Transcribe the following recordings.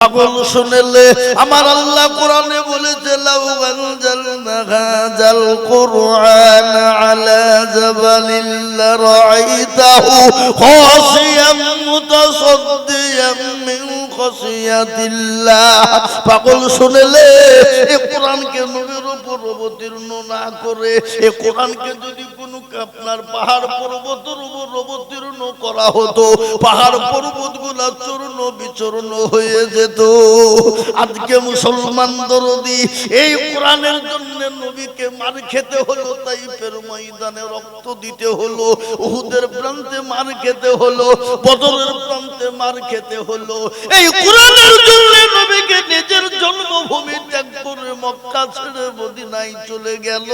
পাগল শুনেলে আমার আল্লাহ কোরআনে বলেছে, লাউ আনজালনা হাযাল কুরআন আলা জাবালিল লারাইতাহু খাশিয়াম মুতাসাদ্দিয়াম মিন পাগল শুনেলে এই কোরআনকে নবীর উপর অবতীর্ণ না করে এই কোরআনকে যদি আপনার পাহাড় পর্বতের উপর অবতীর্ণ করা হতো, পাহাড় পর্বতগুলা চূর্ণ বিচূর্ণ হয়ে যেত। আজকে মুসলমান দরদি এই কোরআনের জন্য নবীকে মার খেতে হলো, তাইফের ময়দানে রক্ত দিতে হলো, উহুদের প্রান্তে মার খেতে হলো, বদরের প্রান্তে মার খেতে হলো। এই কোরআনের জন্য নবীকে নিজের জন্মভূমি ত্যাগ করে মক্কা ছেড়ে মদিনায় চলে গেল।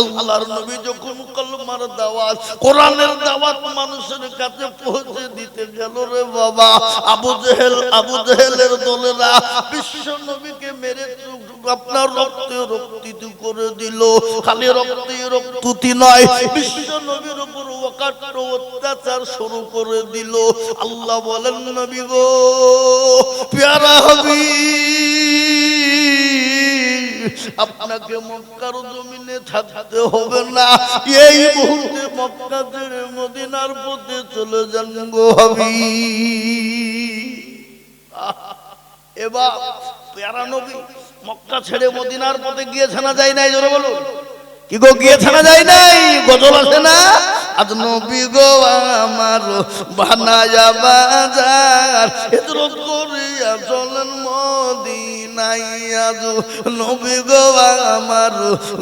আল্লাহর নবী যখন কলমার দাওয়াত, কোরআনের দাওয়াত মানুষের কাছে পৌঁছে দিতে গেল রে বাবা। আবু জেহেল, আবু জেহেলের দলেরা বিশ্ব নবীকে মেরে আপনার রক্তে রক্তিত করে দিল। খালি রক্তে রক্তুতি নয়, বিশ্ব নবীর উপর ওকাট্ট অত্যাচার শুরু করে দিল। আল্লাহ বলেন, নবী গো পেয়ারা হবি আপনাকে মক্কার জমিনে থাকতে হবে না। এই মুহূর্তে মক্কা ছেড়ে মদিনার পথে চলে যান গো হবি এবার পেয়ারা নবী মক্কা ছেড়ে মদিনার পথে গিয়েছে না যায় নাই? জোরে বলুন। কি গো, গিয়েছে না যায় নাই? গজল আছে না? আজ নবী গো আমার বানায়া বাজার। এদরত করিয়া চলেন মদিনাই আজ নবী গো আমার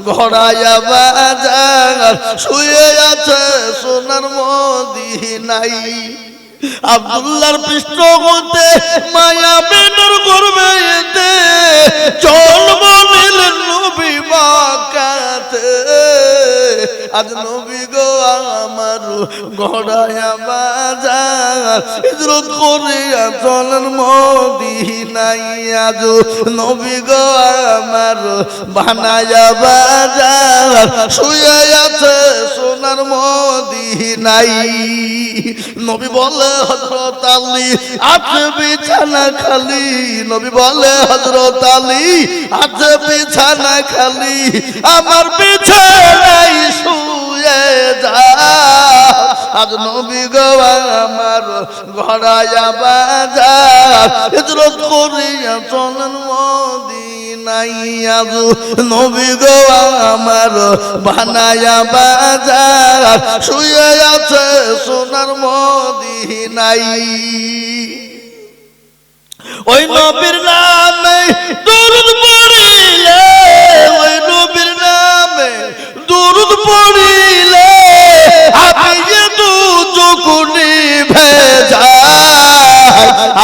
ঘোড়ায়া বাজার। শুয়ে আছে সোনার মদিনাই আব্দুল্লাহর পৃষ্ঠ হতে মায়া বেনর এতে চল বলিলেন নবী বাকাতে। আজ নবী গো আমার গড়ায়া বাজার। ইজরত করিয়া চলেন মদিনাই আজ নবী গো আমার বানায়া বাজার। শুয়ে আছে সোনার মদিনাই নবী বলে হজরত আলী আছে বিছানা খালি। নবী বলে হজরত আলী আছে বিছানা খালি। আমার বিছানাই যা আজ নবী গো আমার ঘরায়া বাজার হিজরত করিয়া চলেন মদিনাই আজ নবী গো আমার বানায়া বাজার শুয়ে আছে সোনার মদিনাই ওই নবীর নামে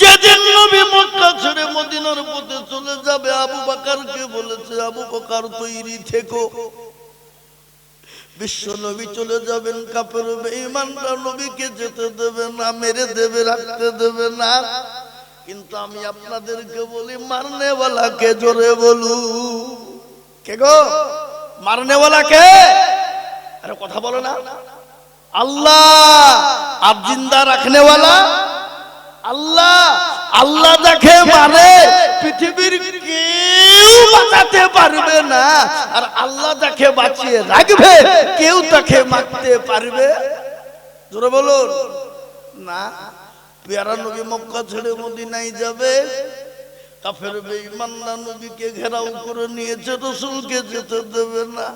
যেদিন নবী মক্কা ছেড়ে মদিনার পথে চলে যাবে, আবু বাকারকে বলেছে, আবু বাকার তৈরি থেকো। বিশ্ব নবী চলে যাবেন কাপের বেঈমানরা নবীকে যেতে দেবে না, মেরে দেবে, রাখতে দেবে না। কিন্তু আমি আপনাদেরকে বলি মারনেওয়ালা কে জোরে বলু। কে গো? মারনেওয়ালা কে আরে কথা বলো না। আল্লাহ আর জিন্দা রাখনেওয়ালা? আল্লাহ আল্লাহ দেখে মারে। পৃথিবীর কেউ বাঁচাতে পারবে না। আর আল্লাহ দেখে বাঁচিয়ে রাখবে কেউ তাকে মারতে পারবে। জোরে বলুন। না পেয়ারা নবী মক্কা ছেড়ে মদিনায় যাবে। কাফের বেঈমানরা নবীকে ঘেরাও করে নিয়েছে রসুলকে যেতে দেবে না।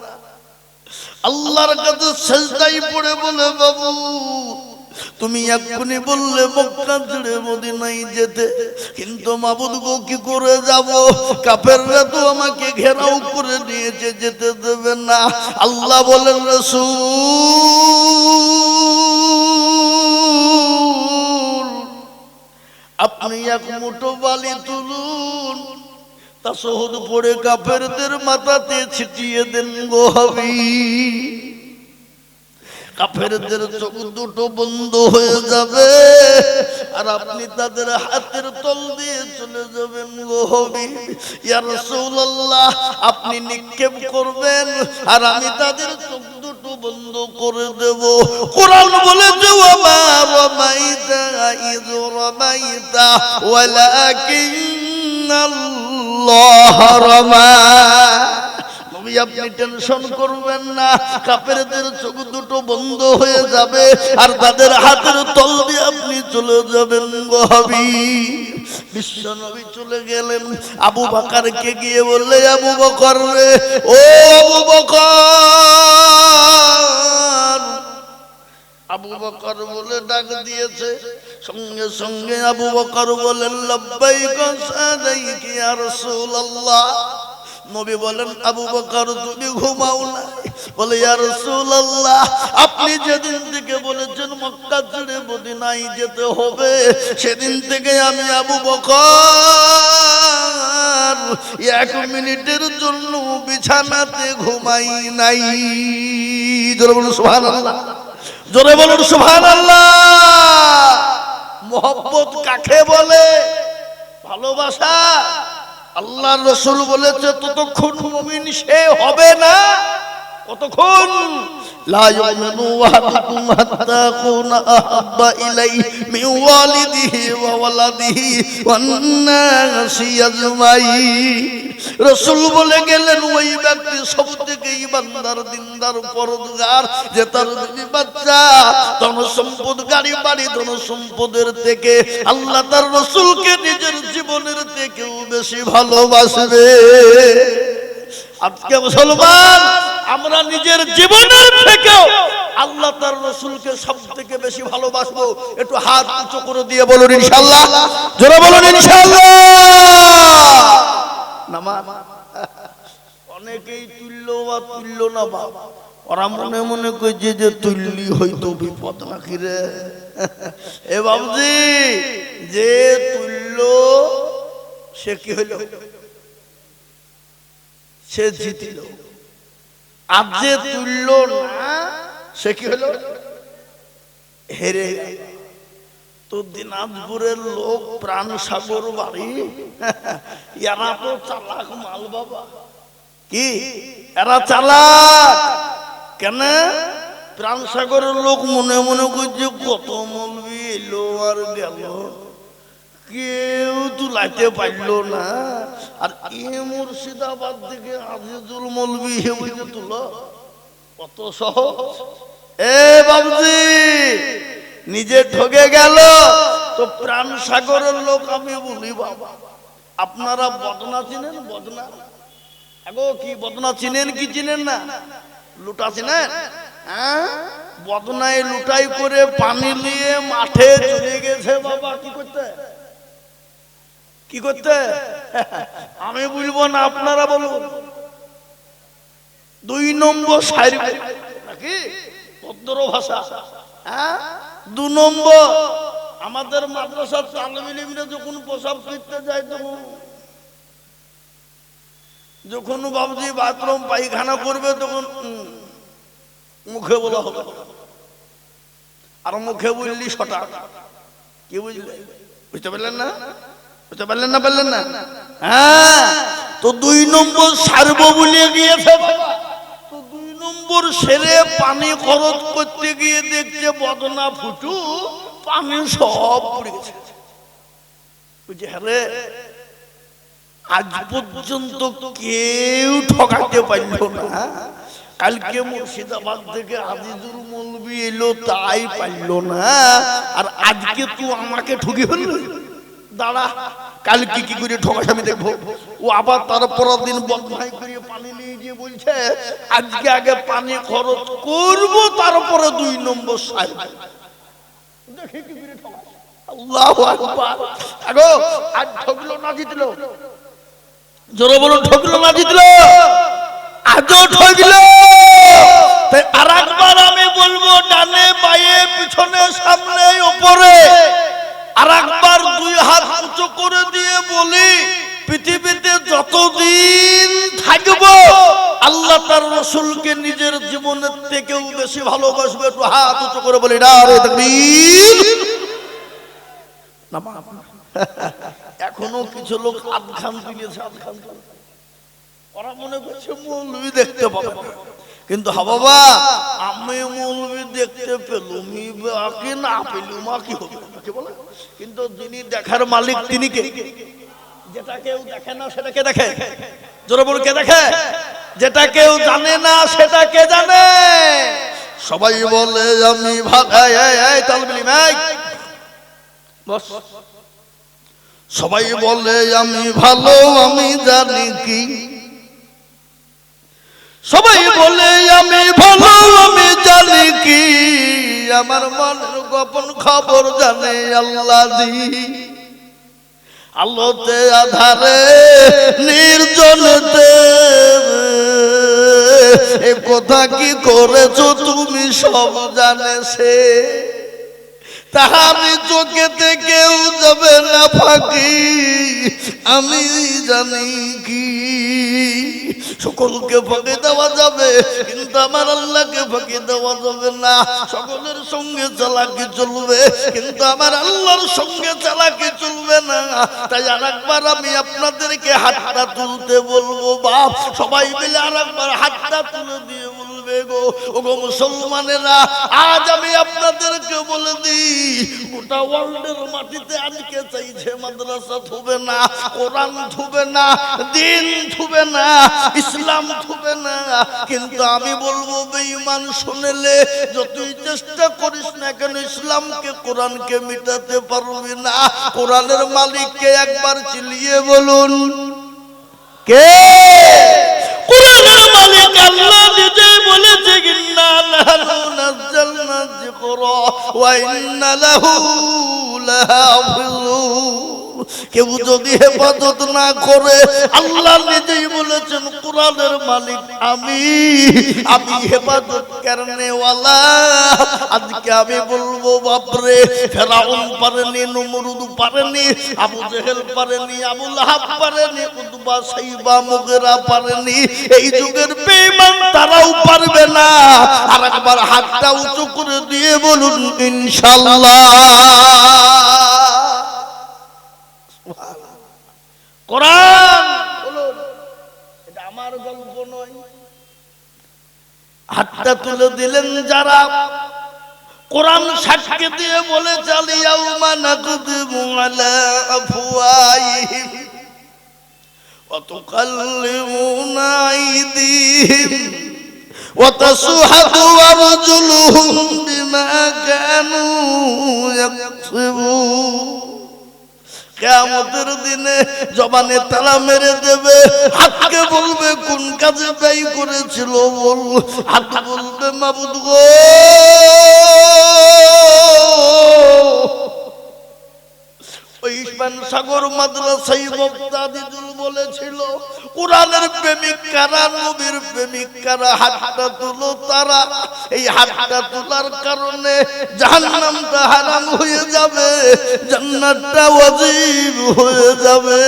আল্লাহর কাছে সেজদাই পড়ে বলে বাবু তুমি এক্ষুনি বললে মক্কা ছেড়ে মদিনাই যেতে। কিন্তু মাবুদ গো কি করে যাব? কাফেররা তো আমাকে ঘেরাও করে নিয়েছে, যেতে দেবে না। আল্লাহ বলেন, রসুল, আপনি এক মুঠো বালি তুলুন। তা সহদ পড়ে কাফেরদের মাথাতে ছিটিয়ে দেন গো হবি কাফেরদের চোখ দুটো বন্ধ হয়ে যাবে। আর আপনি তাদের হাতের তল দিয়ে চলে যাবেন আপনি নিক্ষেপ করবেন আর আমি তাদের চোখ দুটো বন্ধ করে দেব। কোরআন বলেছে ওয়া রামাইতা রামাইতা রামা। নবী আপনি টেনশন করবেন না। কাপেরদের চোখ দুটো বন্ধ হয়ে যাবে আর তাদের হাতের তল দিয়ে আপনি চলে যাবেন গহাবি বিশ্ব নবী চলে গেলেন। আবু বাকারকে গিয়ে বললে, আবু বকর রে, ও আবু বকর। আবু বকর বলে ডাক দিয়েছে। সঙ্গে সঙ্গে আবু বকর বলেন, লব্বাইক সাদাইক ইয়া রাসূলুল্লাহ। নবী বলেন, আবু বকর, তুমি ঘুমাও না বলে, ইয়া রাসূলুল্লাহ, আপনি যেদিন থেকে বলেছেন মক্কা ছেড়ে মদিনায় যেতে হবে, সেদিন থেকে আমি আবু বকর। এক মিনিটের জন্য বিছানাতে ঘুমাই নাই। জোরে বলুন, সুবহানাল্লাহ। জোরে বলুন, সুবহানাল্লাহ। মোহব্বত কাকে বলে? ভালোবাসা? আল্লাহ রসুল বলেছে ততক্ষণ মুমিন সে হবে না। কতক্ষণ لا يؤمن أحدكم حتى أكون أحب إليه من والده وولده والناس أجمعين রসুল বলে গেলেন ওই ব্যক্তি সব থেকে ইমানদার দিনদার পরদগার যে তার বিবি বাচ্চা ধন সম্পদ গাড়ি বাড়ি ধন সম্পদের থেকে আল্লাহ তার রসুলকে নিজের জীবনের থেকেও বেশি ভালোবাসবে আজকে মুসলমান, আমরা নিজের জীবনের থেকেও আল্লাহ তার রসুলকে সব থেকে বেশি ভালোবাসবো। একটু হাত উঁচু করে দিয়ে বলুন ইনশাল্লাহ জোরে বলুন ইনশাল্লাহ অনেকেই তুল্য বা তুল্য না বা ওরা মনে মনে করছে যে তুল্লি হয়তো বিপদ নাকি রে। এ বাবুজি যে তুল্য, সে কি হইল সে জিতিল। আর যে তুল্য না, সে কি হলো? হেরে। তো দিনাজপুরের লোক প্রাণ সাগর বাড়ি, এরা তো চালাক মাল বাবা। কি? এরা চালাক। কেন? প্রাণ সাগরের লোক মনে মনে করছে কত মলবি এলো আর গেল। কেউ তুলাইতে পারল না। আর এ মুর্শিদাবাদ থেকে আজিজুল মলবি হে বুঝে তুলো। কত সহজ। এ বাবুজি, নিজে ঠকে গেল, তো প্রাণ সাগরের লোক আমি বলি বাবা। আপনারা বদনা চিনেন? বদনা? আগো, কি বদনা চিনেন, কি চিনেন না? লুটা চিনেন? হ্যাঁ? বদনায় লুটাই করে পানি নিয়ে মাঠে চলে গেছে বাবা, কি করতে? কি করতে? আমি বুঝব না, আপনারা বলুন। দুই নম্বর নাকি? ভদ্র ভাষা। হ্যাঁ? দু নম্বর। আমাদের মাদ্রাসার তালমিলিমরা যখন প্রসাব করতে যায় তখন, যখন বাবুজি বাথরুম পায়খানা করবে তখন মুখে বলা হবে। আর মুখে বললি সটা। কি বুঝলে? বুঝতে পারলেন না? বুঝতে পারলেন না পারলেন না। হ্যাঁ তো দুই নম্বর সারবো বলে বাবা। তো দুই নম্বর সেরে পানি খরচ করতে গিয়ে দেখছে বদনা ফুটু পানি সব পড়ে গেছে। হ্যাঁ আজ পর্যন্ত কেউ ঠকাতে পারল না। কালকে মুর্শিদাবাদ থেকে আজিজুল মৌলবি এলো তাই পারল না। আর আজকে তুই আমাকে ঠকি ফেলল? দাঁড়া কালকে কি করে ঠকাস আমি দেখব? ও আবার তার পরের দিন বদনাই করে পানি নিয়ে গিয়ে বলছে, আজকে আগে পানি খরচ করব, তারপরে দুই নম্বর সাহেব। দেখি কি করে ঠকাস আল্লাহ আকবার। আগো, আজ ঠকলো না জিতলো? জোরে বলুন ঠকলো না জিতলো? আজও ঠকলো তাই আর একবার আমি বলব, ডানে বায়ে নিজের জীবনের থেকেও বেশি ভালোবাসবে, একটু হাত উঁচু করে বলি, না রে এখনও কিছু লোক আধখান তুলেছে আধখান ওরা মনে করছে মৌলবি দেখতে কিন্তু হা বাবা, আমি মৌলবি দেখতে পেলুম কি না পেলুম কি হবে? কিন্তু যিনি দেখার মালিক, তিনি কে? যেটা কেউ দেখে না সেটাকে দেখে? জোরে কে দেখে? যেটা কেউ জানে না, সেটা কে জানে? সবাই বলে, আমি সবাই বলে, আমি ভালো, আমি জানি কি। সবাই বলে, আমি ভালো, আমি জানি কি। আমার মনের গোপন খবর জানে আল্লাহ আলোতে, আধারে, নির্জনতে। এ কথা কি করেছ? তুমি সব জানে সে। তাহারি চোখে কেউ যাবে না ফাঁকি। আমি জানি কি। সকলকে ফাঁকি দেওয়া যাবে, কিন্তু আমার আল্লাহকে ফাঁকি দেওয়া যাবে না। সকলের সঙ্গে চালাকি চলবে, কিন্তু আমার আল্লাহর সঙ্গে চালাকি চলবে না। তাই আর একবার আমি আপনাদেরকে হাতটা তুলতে বলব, বাপ। সবাই মিলে আর একবার হাতটা তুলে দিয়ে বলবে গো। ও গো মুসলমানেরা, আজ আমি আপনাদেরকে বলে দিই গোটা মাটিতে আজকে চাইছে মাদ্রাসা না, কোরআন না, দিন না, ইসলাম না। কিন্তু আমি বলব, বেঈমান শুনেলে যতই চেষ্টা করিস না কেন, ইসলামকে, কোরআনকে মিটাতে পারবি না। কোরআনের মালিককে একবার চিলিয়ে বলুন। কে? কোরআনের মালিক আল্লাহ বলেছে, ইন্না লাহু নাযালনা যিকরা ওয়া লাহু লাহাফিজুন কেউ যদি হেফাজত না করে, আল্লাহ নিজেই বলেছেন, কোরআনের মালিক আমি। আমি হেফাজত করনেওয়ালা আজকে আমি বলব, বাপরে, ফেরাউন পারেনি, নমরুদ পারেনি, আবু জেহেল পারেনি, আবু লাহাব পারেনি, উতবা সাইবা, মুগেরা পারেনি। এই যুগের বেঈমান তারাও পারবে না। আর একবার হাতটা উঁচু করে দিয়ে বলুন, ইনশাআল্লাহ। কোরআন বলুন এটা আমার গল্প নয় হাতটা তুলে দিলেন যারা কোরআন সাক্ষী দিয়ে বলে চালিয়াও মানাকুদিমু আলা আফওয়াইহিম وتكلمنا أيديهم وتشهد أرجلهم بما كانوا يكسبون কেয়ামতের দিনে জবানে মেরে দেবে। হাতকে বলবে, কোন কাজে ব্যয় করেছিল বল? হাত বলবে, মাবুদ গো। সাগর মাদ্রাসাই মুক্তাদিদুল বলেছিল, কোরআনের প্রেমিক কারা, নবীর প্রেমিক কারা, হাতটা তুলো তারা। এই হাতটা তোলার কারণে জাহান্নামটা হারাম হয়ে যাবে, জান্নাতটা ওয়াজিব হয়ে যাবে।